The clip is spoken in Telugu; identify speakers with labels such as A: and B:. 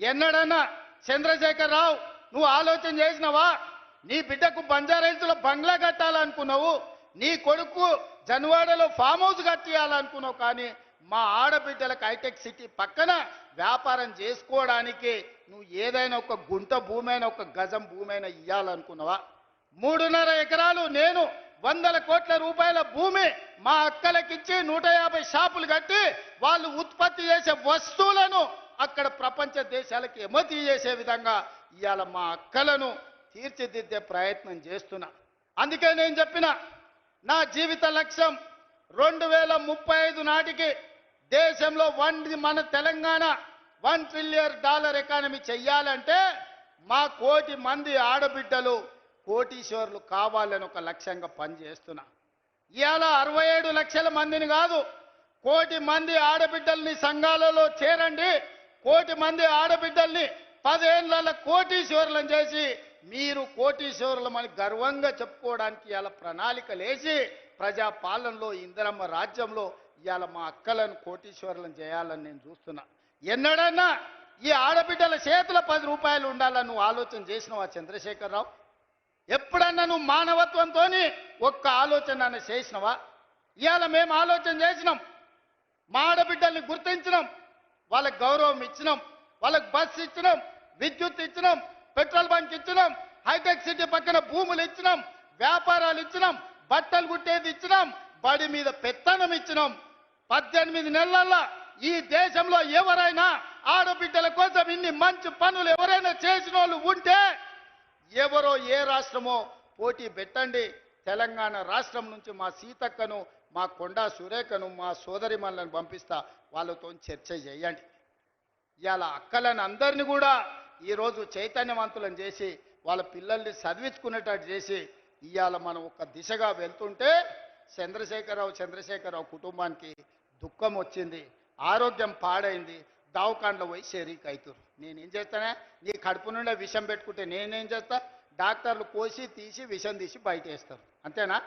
A: ఎన్నడన్నా చంద్రశేఖర్ రావు నువ్వు ఆలోచన చేసినవా? నీ బిడ్డకు బంజారైతులో బంగ్లా కట్టాలనుకున్నావు నీ కొడుకు జన్వాడలో ఫామ్ హౌస్ కట్టియాలనుకున్నావు కానీ మా ఆడబిడ్డలకు హైటెక్ సిటీ పక్కన వ్యాపారం చేసుకోవడానికి నువ్వు ఏదైనా ఒక గుంట భూమైనా ఒక గజం భూమైనా ఇవ్వాలనుకున్నావా మూడున్నర ఎకరాలు నేను వందల కోట్ల రూపాయల భూమి మా అక్కలకిచ్చి నూట యాభై షాపులు కట్టి వాళ్ళు ఉత్పత్తి చేసే వస్తువులను అక్కడ ప్రపంచ దేశాలకు ఎమతి చేసే విధంగా ఇవాళ మా అక్కలను తీర్చిదిద్దే ప్రయత్నం చేస్తున్నా. అందుకే నేను చెప్పిన నా జీవిత లక్ష్యం రెండు వేల ముప్పై ఐదు నాటికి దేశంలో వన్ మన Telangana one trillion dollar economy చెయ్యాలంటే మా కోటి మంది ఆడబిడ్డలు కోటీశ్వర్లు కావాలని ఒక లక్ష్యంగా పనిచేస్తున్నా. ఇవాళ అరవై ఏడు లక్షల మందిని కాదు కోటి మంది ఆడబిడ్డల్ని సంఘాలలో చేరండి కోటి మంది ఆడబిడ్డల్ని పదేళ్ళ కోటీశ్వరులను చేసి మీరు కోటీశ్వరులమని గర్వంగా చెప్పుకోవడానికి ఇలా ప్రణాళికలు వేసి ప్రజా పాలనలో ఇందిరమ్మ రాజ్యంలో ఇవాళ మా అక్కలను కోటీశ్వరులను చేయాలని నేను చూస్తున్నా. ఎన్నడన్నా ఈ ఆడబిడ్డల చేతుల పది రూపాయలు ఉండాలని నువ్వు ఆలోచన చేసినావా చంద్రశేఖరరావు? ఎప్పుడన్నా నువ్వు మానవత్వంతో ఒక్క ఆలోచన అన్న చేసినవా? ఇవాళ మేము ఆలోచన చేసినాం. మా ఆడబిడ్డల్ని గుర్తించినాం. వాళ్ళకి గౌరవం ఇచ్చినాం వాళ్ళకి బస్ ఇచ్చినాం విద్యుత్ ఇచ్చినాం పెట్రోల్ బంక్ ఇచ్చినాం హైటెక్ సిటీ పక్కన భూములు ఇచ్చినాం వ్యాపారాలు ఇచ్చినాం బట్టలు కుట్టేది ఇచ్చినాం బడి మీద పెత్తనం ఇచ్చినాం. పద్దెనిమిది నెలల్లో ఈ దేశంలో ఎవరైనా ఆడబిడ్డల కోసం ఇన్ని మంచి పనులు ఎవరైనా చేసిన వాళ్ళు ఉంటే ఎవరో ఏ రాష్ట్రమో పోటీ పెట్టండి. తెలంగాణ రాష్ట్రం నుంచి మా సీతక్కను మా కొండా సురేఖను మా సోదరిమల్ని పంపిస్తా వాళ్ళతో చర్చ చేయండి. ఇవాళ అక్కలను అందరిని కూడా ఈరోజు చైతన్యవంతులను చేసి వాళ్ళ పిల్లల్ని చదివించుకునేటట్టు చేసి ఇవాళ మనం ఒక దిశగా వెళ్తుంటే చంద్రశేఖరరావు చంద్రశేఖరరావు కుటుంబానికి దుఃఖం వచ్చింది ఆరోగ్యం పాడైంది దావకాండ్లో పోయి షరీక్ అవుతారు నేనేం చేస్తానే నీ కడుపు నుండే విషం పెట్టుకుంటే నేనేం చేస్తా? డాక్టర్లు కోసి తీసి విషం తీసి బయట వేస్తారు అంతేనా?